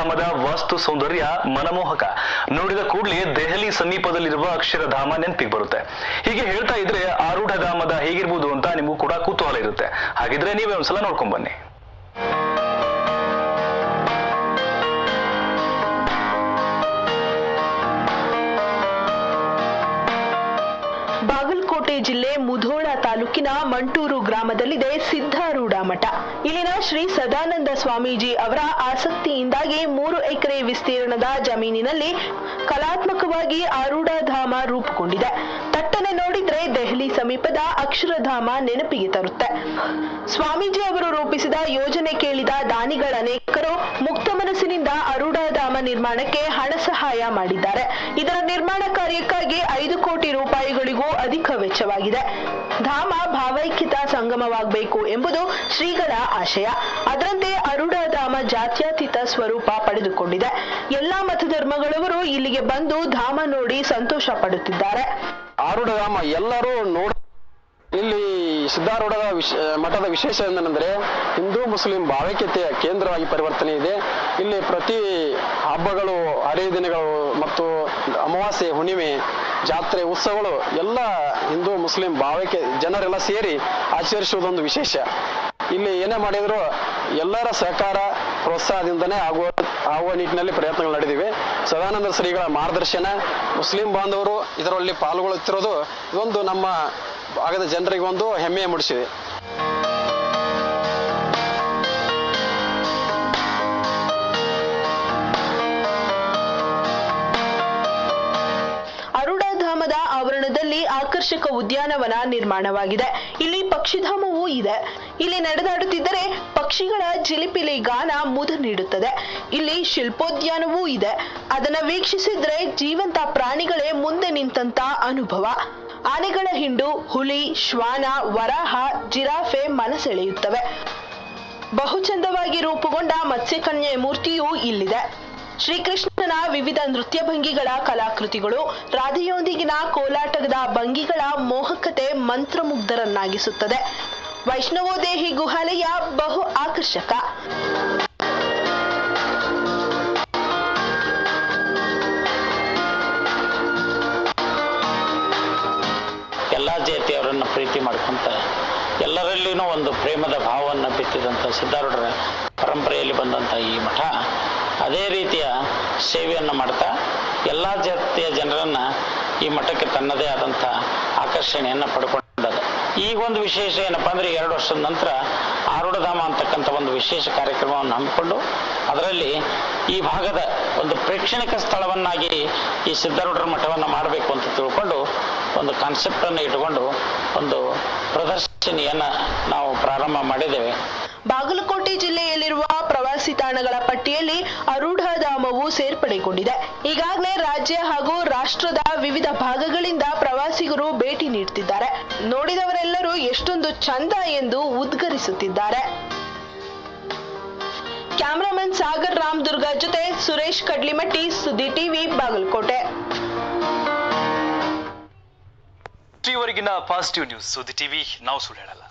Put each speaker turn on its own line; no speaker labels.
ಆರೂಢಧಾಮದ ವಾಸ್ತು ಸೌಂದರ್ಯ ಮನಮೋಹಕ. ನೋಡಿದ ಕೂಡಲೇ ದೆಹಲಿ ಸಮೀಪದಲ್ಲಿರುವ ಅಕ್ಷರಧಾಮ ನೆನಪಿಗೆ ಬರುತ್ತೆ. ಹೀಗೆ ಹೇಳ್ತಾ ಇದ್ರೆ ಆರೂಢಧಾಮದ ಹೇಗಿರ್ಬೋದು ಅಂತ ನಿಮಗೂ ಕೂಡ ಕುತೂಹಲ ಇರುತ್ತೆ. ಹಾಗಿದ್ರೆ ನೀವೇ ಒಂದ್ಸಲ ನೋಡ್ಕೊಂಡ್ ಬನ್ನಿ.
ಜಿಲ್ಲೆ ಮುಧೋಳ ತಾಲೂಕಿನ ಮಂಟೂರು ಗ್ರಾಮದಲ್ಲಿದೆ ಸಿದ್ಧಾರೂಢ ಮಠ. ಇಲ್ಲಿನ ಶ್ರೀ ಸದಾನಂದ ಸ್ವಾಮೀಜಿ ಅವರ ಆಸಕ್ತಿಯಿಂದಾಗಿ ಮೂರು ಎಕರೆ ವಿಸ್ತೀರ್ಣದ ಜಮೀನಿನಲ್ಲಿ ಕಲಾತ್ಮಕವಾಗಿ ಆರೂಢಧಾಮ ರೂಪುಗೊಂಡಿದೆ. ತಟ್ಟನೆ ನೋಡಿದ್ರೆ ದೆಹಲಿ ಸಮೀಪದ ಅಕ್ಷರಧಾಮ ನೆನಪಿಗೆ ತರುತ್ತೆ. ಸ್ವಾಮೀಜಿ ಅವರು ರೂಪಿಸಿದ ಯೋಜನೆ ಕೇಳಿದ ದಾನಿಗಳ ಅನೇಕರು ಮುಕ್ತ ಮನಸ್ಸಿನಿಂದ ಅರೂಢಧಾಮ ನಿರ್ಮಾಣಕ್ಕೆ ಹಣ ಸಹಾಯ ಮಾಡಿದ್ದಾರೆ. ಇದರ ನಿರ್ಮಾಣ ಕಾರ್ಯಕ್ಕಾಗಿ ಐದು ಕೋಟಿ ರೂಪಾಯಿಗಳಿಗೂ ಅಧಿಕ ವೆಚ್ಚವಾಗಿದೆ ಧಾಮ ಭಾವೈಕ್ಯತಾ ಸಂಗಮವಾಗಬೇಕು ಎಂಬುದು ಶ್ರೀಗಳ ಆಶಯ. ಅದರಂತೆ ಅರುಢಧಾಮ ಜಾತ್ಯತೀತ ಸ್ವರೂಪ ಪಡೆದುಕೊಂಡಿದೆ. ಎಲ್ಲಾ ಮತಧರ್ಮಗಳವರು ಇಲ್ಲಿಗೆ ಬಂದು ಧಾಮ ನೋಡಿ ಸಂತೋಷ ಪಡುತ್ತಿದ್ದಾರೆ.
ಆರೂಢಧಾಮ ಎಲ್ಲರೂ ನೋಡ ಸಿದ್ಧಾರೂಢದ ವಿಶ ಮಠದ ವಿಶೇಷ ಏನಂದ್ರೆ ಹಿಂದೂ ಮುಸ್ಲಿಂ ಭಾವೈಕ್ಯತೆಯ ಕೇಂದ್ರವಾಗಿ ಪರಿವರ್ತನೆ ಇದೆ. ಇಲ್ಲಿ ಪ್ರತಿ ಹಬ್ಬಗಳು, ಹರಿದಿನಗಳು ಮತ್ತು ಅಮಾವಾಸ್ಯೆ, ಹುಣ್ಣಿಮೆ, ಜಾತ್ರೆ, ಉತ್ಸವಗಳು ಎಲ್ಲ ಹಿಂದೂ ಮುಸ್ಲಿಂ ಭಾವೈಕ್ಯ ಜನರೆಲ್ಲ ಸೇರಿ ಆಚರಿಸುವುದೊಂದು ವಿಶೇಷ. ಇಲ್ಲಿ ಏನೇ ಮಾಡಿದ್ರು ಎಲ್ಲರ ಸಹಕಾರ, ಪ್ರೋತ್ಸಾಹದಿಂದನೇ ಆಗುವ ಆಗುವ ನಿಟ್ಟಿನಲ್ಲಿ ಪ್ರಯತ್ನಗಳು ನಡೆದಿವೆ. ಸದಾನಂದ ಶ್ರೀಗಳ ಮಾರ್ಗದರ್ಶನ, ಮುಸ್ಲಿಂ ಬಾಂಧವರು ಇದರಲ್ಲಿ ಪಾಲ್ಗೊಳ್ಳುತ್ತಿರೋದು ಇದೊಂದು ನಮ್ಮ ಭಾಗದ ಜನರಿಗೆ ಒಂದು ಹೆಮ್ಮೆ ಮೂಡಿಸಿದೆ.
ಅರುಣಧಾಮದ ಆವರಣದಲ್ಲಿ ಆಕರ್ಷಕ ಉದ್ಯಾನವನ ನಿರ್ಮಾಣವಾಗಿದೆ. ಇಲ್ಲಿ ಪಕ್ಷಿಧಾಮವೂ ಇದೆ. ಇಲ್ಲಿ ನಡೆದಾಡುತ್ತಿದ್ದರೆ ಪಕ್ಷಿಗಳ ಜಿಲಿಪಿಲಿ ಗಾನ ಮುದ ನೀಡುತ್ತದೆ. ಇಲ್ಲಿ ಶಿಲ್ಪೋದ್ಯಾನವೂ ಇದೆ. ಅದನ್ನ ವೀಕ್ಷಿಸಿದ್ರೆ ಜೀವಂತ ಪ್ರಾಣಿಗಳೇ ಮುಂದೆ ನಿಂತಂತ ಅನುಭವ. ಆನೆಗಳ ಹಿಂಡು, ಹುಲಿ, ಶ್ವಾನ, ವರಾಹ, ಜಿರಾಫೆ ಮನಸೆಳೆಯುತ್ತವೆ. ಬಹುಚಂದವಾಗಿ ರೂಪುಗೊಂಡ ಮತ್ಸ್ಯಕನ್ಯೆ ಮೂರ್ತಿಯೂ ಇಲ್ಲಿದೆ. ಶ್ರೀಕೃಷ್ಣನ ವಿವಿಧ ನೃತ್ಯ ಭಂಗಿಗಳ ಕಲಾಕೃತಿಗಳು, ರಾಧೆಯೊಂದಿಗಿನ ಕೋಲಾಟದ ಭಂಗಿಗಳ ಮೋಹಕತೆ ಮಂತ್ರಮುಗ್ಧರನ್ನಾಗಿಸುತ್ತದೆ. ವೈಷ್ಣವೋದೇಹಿ ಗುಹಾಲಯ ಬಹು ಆಕರ್ಷಕ.
ಎಲ್ಲ ಜಾತಿಯವರನ್ನು ಪ್ರೀತಿ ಮಾಡ್ಕೊಂತ ಎಲ್ಲರಲ್ಲಿನೂ ಒಂದು ಪ್ರೇಮದ ಭಾವವನ್ನು ಬಿತ್ತಿದಂಥ ಸಿದ್ಧಾರೂಢರ ಪರಂಪರೆಯಲ್ಲಿ ಬಂದಂಥ ಈ ಮಠ, ಅದೇ ರೀತಿಯ ಸೇವೆಯನ್ನು ಮಾಡ್ತಾ ಎಲ್ಲ ಜಾತಿಯ ಜನರನ್ನು ಈ ಮಠಕ್ಕೆ ತನ್ನದೇ ಆದಂಥ ಆಕರ್ಷಣೆಯನ್ನು ಪಡ್ಕೊಂಡದ. ಈಗ ಒಂದು ವಿಶೇಷ ಏನಪ್ಪ ಅಂದ್ರೆ ಎರಡು ವರ್ಷದ ನಂತರ ಆರೂಢಧಾಮ ಅಂತಕ್ಕಂಥ ಒಂದು ವಿಶೇಷ ಕಾರ್ಯಕ್ರಮವನ್ನು ಹಮ್ಮಿಕೊಂಡು ಅದರಲ್ಲಿ ಈ ಭಾಗದ ಒಂದು ಪ್ರೇಕ್ಷಣಿಕ ಸ್ಥಳವನ್ನಾಗಿ ಈ ಸಿದ್ಧಾರೂಢರ ಮಠವನ್ನು ಮಾಡಬೇಕು ಅಂತ ತಿಳ್ಕೊಂಡು ಒಂದು ಕಾನ್ಸೆಪ್ಟ್ ಅನ್ನು ಇಟ್ಟುಕೊಂಡು ಒಂದು ಪ್ರದರ್ಶನಿಯನ್ನು ನಾವು ಪ್ರಾರಂಭ ಮಾಡಿದ್ದೇವೆ.
ಬಾಗಲಕೋಟೆ ಜಿಲ್ಲೆಯಲ್ಲಿರುವ ಪ್ರವಾಸಿ ತಾಣಗಳ ಪಟ್ಟಿಯಲ್ಲಿ ಅರೂಢಧಾಮವು ಸೇರ್ಪಡೆಗೊಂಡಿದೆ. ಈಗಾಗಲೇ ರಾಜ್ಯ ಹಾಗೂ ರಾಷ್ಟ್ರದ ವಿವಿಧ ಭಾಗಗಳಿಂದ ಪ್ರವಾಸಿಗರು ಭೇಟಿ ನೀಡುತ್ತಿದ್ದಾರೆ ನೋಡಿದವರೆಲ್ಲರೂ ಎಷ್ಟೊಂದು ಚಂದ ಎಂದು ಉದ್ಗರಿಸುತ್ತಿದ್ದಾರೆ. ಕ್ಯಾಮರಾಮನ್ ಸಾಗರ್ ರಾಮದುರ್ಗ ಜೊತೆ ಸುರೇಶ್ ಕಡ್ಲಿಮಟ್ಟಿ, ಸುದ್ದಿ ಟಿವಿ ಬಾಗಲಕೋಟೆ.
ಇವರೆಗಿನ ಪಾಸಿಟಿವ್ ನ್ಯೂಸ್ ಸುದ್ದಿ ಟಿವಿ, ನಾವು ಸುಳ್ಳು ಹೇಳಲ್ಲ.